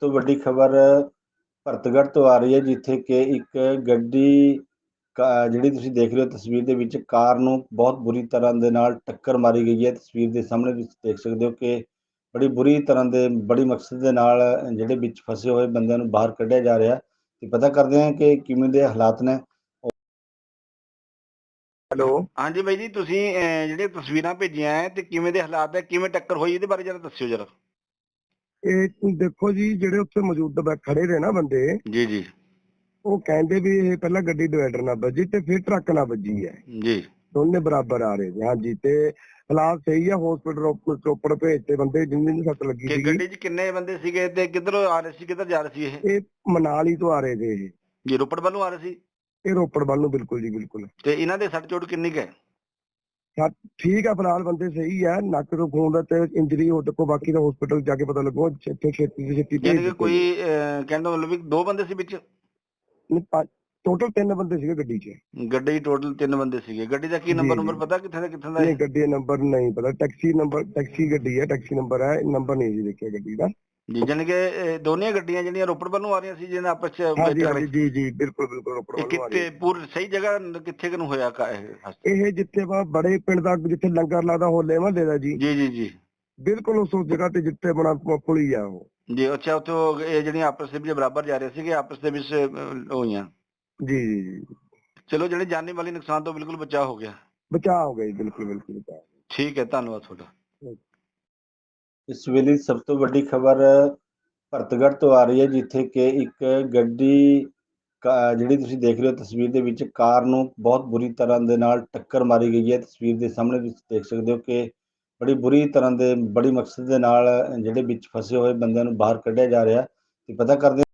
ਤੋਂ ਵੱਡੀ ਖਬਰ ਭਰਤਗੜ੍ਹ ਤੋਂ ਆ ਰਹੀ ਹੈ ਜਿੱਥੇ ਕਿ ਇੱਕ ਗੱਡੀ ਜਿਹੜੀ ਤੁਸੀਂ ਦੇਖ ਰਹੇ ਹੋ ਤਸਵੀਰ ਦੇ ਵਿੱਚ ਕਾਰ ਨੂੰ ਬਹੁਤ ਬੁਰੀ ਤਰ੍ਹਾਂ ਦੇ ਨਾਲ ਟੱਕਰ ਮਾਰੀ ਗਈ ਹੈ। ਤਸਵੀਰ ਦੇ ਸਾਹਮਣੇ ਤੁਸੀਂ ਦੇਖ ਸਕਦੇ ਹੋ ਕਿ ਬੜੀ ਬੁਰੀ ਤਰ੍ਹਾਂ ਦੇ ਬੜੀ ਮਕਸਦ ਦੇ ਨਾਲ ਜਿਹੜੇ ਵਿੱਚ ਫਸੇ ਹੋਏ ਬੰਦਿਆਂ ਨੂੰ ਬਾਹਰ ਕੱਢਿਆ ਜਾ ਰਿਹਾ ਤੇ ਪਤਾ ਕਰਦੇ ਹਾਂ ਕਿ ਕਿਵੇਂ ਦੇ ਹਾਲਾਤ ਨੇ। ਹੈਲੋ। ਹਾਂਜੀ ਬਾਈ ਜੀ ਤੁਸੀਂ ਜਿਹੜੀਆਂ ਤਸਵੀਰਾਂ ਭੇਜੀਆਂ ਹੈ ਤੇ ਕਿਵੇਂ ਦੇ ਹਾਲਾਤ ਹੈ ਕਿਵੇਂ ਟੱਕਰ ਹੋਈ ਇਹਦੇ ਬਾਰੇ ਜਰਾ ਦੱਸਿਓ ਜਰਾ। ਇਹ ਦੇਖੋ ਜੀ ਜਿਹੜੇ ਉੱਥੇ ਮੌਜੂਦ ਬੈ- ਖੜੇ ਨੇ ਨਾ ਬੰਦੇ ਜੀ ਜੀ। ਉਹ ਕਹਿੰਦੇ ਵੀ ਇਹ ਪਹਿਲਾਂ ਗੱਡੀ ਡਿਵਾਈਡਰ ਨਾਲ ਵੱਜੀ ਤੇ ਫਿਰ ਟਰੱਕ ਨਾਲ ਵੱਜੀ ਹੈ। ਜੀ। ਦੋਨੇ ਬਰਾਬਰ ਆ ਰਹੇ ਨੇ ਹਾਂਜੀ ਤੇ ਹਾਲਾਤ ਸਹੀ ਆ ਹਸਪੀਟਲ ਚੋਪੜ ਭੇਜਤੇ ਬੰਦੇ ਜਿੰਨੀ ਨੂੰ ਸੱਟ ਲੱਗੀ ਕਿ ਸੀ ਗੱਡੀ 'ਚ ਕਿੰਨੇ ਬੰਦੇ ਸੀਗੇ ਤੇ ਕਿੱਧਰੋਂ ਆ ਰਹੇ ਸੀ ਕਿੱਧਰ ਜਾ ਰਹੇ ਸੀ ਇਹ? ਇਹ ਮਨਾਲੀ ਤੋਂ ਆ ਰਹੇ ਨੇ ਇਹ। ਜੀ ਰੋਪੜ ਵੱਲੋਂ ਆ ਰਹੇ ਸੀ? ਇਹ ਰੋਪੜ ਵੱਲ ਨੂੰ ਬਿਲਕੁਲ ਜੀ ਬਿਲਕੁਲ। ਤੇ ਇਹਨਾਂ ਦੇ ਸੱਟ ਚੋਟ ਕਿੰਨੀ ਕੁ ਹੈ? ਠੀਕ ਆ ਫਿਲਹਾਲ ਬੰਦੇ ਸਹੀ ਆ ਨੱਕ ਤੋਂ ਖੂਨ ਦਾ ਤੇ ਇੰਜਰੀ ਹੋ ਦੇਖੋ ਬਾਕੀ ਦਾ ਹਸਪੀਟਲ ਜਾ ਕੇ ਪਤਾ ਲੱਗੋ ਛੇਤੀ ਛੇਤੀ ਛੇਤੀ ਕਿ ਕੋਈ ਅਹ, ਕਹਿਣ ਦਾ ਮਤਲਬ ਵੀ ਦੋ ਬੰਦੇ ਸੀ ਵਿੱਚ? ਟੋਟਲ ਤਿੰਨ ਬੰਦੇ ਸੀਗੇ ਗੱਡੀ 'ਚ। ਗੱਡੀ ਟੋਟਲ ਤਿੰਨ ਬੰਦੇ ਸੀਗੇ। ਗੱਡੀ ਦਾ ਕੀ ਨੰਬਰ। ਨੰਬਰ ਪਤਾ ਕਿੱਥੇ ਦਾ ਕਿੱਥੇ ਦਾ ਨਹੀਂ ਗੱਡੀ ਦਾ ਨੰਬਰ ਨਹੀਂ ਪਤਾ। ਟੈਕਸੀ ਨੰਬਰ ਟੈਕਸੀ ਗੱਡੀ ਹੈ ਟੈਕਸੀ ਨੰਬਰ ਹੈ ਨੰਬਰ ਨਹੀਂ ਜੀ ਦੇਖਿਆ ਗੱਡੀ ਦਾ। ਜੀ ਯਾਨੀ ਕਿ ਦੋਨੀਆਂ ਗੱਡੀਆਂ ਜਿਹੜੀਆਂ ਰੋਪੜ ਵੱਲੋਂ ਆ ਰਹੀਆਂ ਸੀ ਜਿਹਨਾਂ ਆਪਸ 'ਚ ਹਾਂਜੀ ਟੱਕਰ- ਹਾਂਜੀ ਜੀ ਜੀ ਬਿਲਕੁਲ ਬਿਲਕੁਲ ਰੋਪੜ ਵੱਲੋਂ ਆ ਕਿੱਥੇ ਪੂਰ ਸਹੀ ਜਗ੍ਹਾ ਕਿੱਥੇ ਕੁ ਨੂੰ ਹੋਇਆ ਕਾ ਇਹ? ਇਹ ਜਿੱਥੇ ਵਾ ਬੜੇ ਪਿੰਡ ਦਾ ਜਿੱਥੇ ਲੰਗਰ ਲੱਗਦਾ ਹੋਲੇ ਮਹੱਲੇ ਦਾ ਜੀ। ਜੀ ਜੀ ਜੀ। ਬਿਲਕੁਲ ਉਸ ਜਗ੍ਹਾ ਤੇ ਜਿੱਥੇ ਬਣਾ ਪੁਲੀ ਆ ਉਹ। ਜੀ ਅੱਛਾ ਉੱਥੋਂ ਇਹ ਜਿਹੜੀਆਂ ਆਪਸ ਦੇ ਵਿੱਚ ਬਰਾਬਰ ਜਾ ਰਹੇ ਸੀਗੇ ਆਪਸ ਦੇ ਵਿੱਚ ਹੋਈਆਂ। ਜੀ ਜੀ ਜੀ। ਚਲੋ ਜਿਹੜੇ ਜਾਨੀ ਮਾਲੀ ਨੁਕਸਾਨ ਤੋਂ ਬਿਲਕੁਲ ਬਚਾਅ ਹੋ ਗਿਆ। ਬਚਾਅ ਹੋ ਗਿਆ ਜੀ ਬਿਲਕੁਲ ਬਿਲਕੁਲ ਠੀਕ ਹੈ ਧੰਨਵਾਦ ਤੁਹਾਡਾ। ਇਸ ਵੇਲੇ ਦੀ ਸਭ ਤੋਂ ਵੱਡੀ ਖਬਰ ਭਰਤਗੜ੍ਹ ਤੋਂ ਆ ਰਹੀ ਹੈ, ਜਿੱਥੇ ਕਿ ਇੱਕ ਗੱਡੀ ਕਾ- ਜਿਹੜੀ ਤੁਸੀਂ ਦੇਖ ਰਹੇ ਹੋ ਤਸਵੀਰ ਦੇ ਵਿੱਚ, ਕਾਰ ਨੂੰ ਬਹੁਤ ਬੁਰੀ ਤਰ੍ਹਾਂ ਦੇ ਨਾਲ ਟੱਕਰ ਮਾਰੀ ਗਈ ਹੈ। ਤਸਵੀਰ ਦੇ ਸਾਹਮਣੇ ਤੁਸੀਂ ਦੇਖ ਸਕਦੇ ਹੋ ਕਿ ਬੜੀ ਬੁਰੀ ਤਰ੍ਹਾਂ ਦੇ, ਬੜੀ ਮਕਸਦ ਦੇ ਨਾਲ ਜਿਹੜੇ ਵਿੱਚ ਫਸੇ ਹੋਏ ਬੰਦਿਆਂ ਨੂੰ ਬਾਹਰ ਕੱਢਿਆ ਜਾ ਰਿਹਾ ਤੇ ਪਤਾ ਕਰਦੇ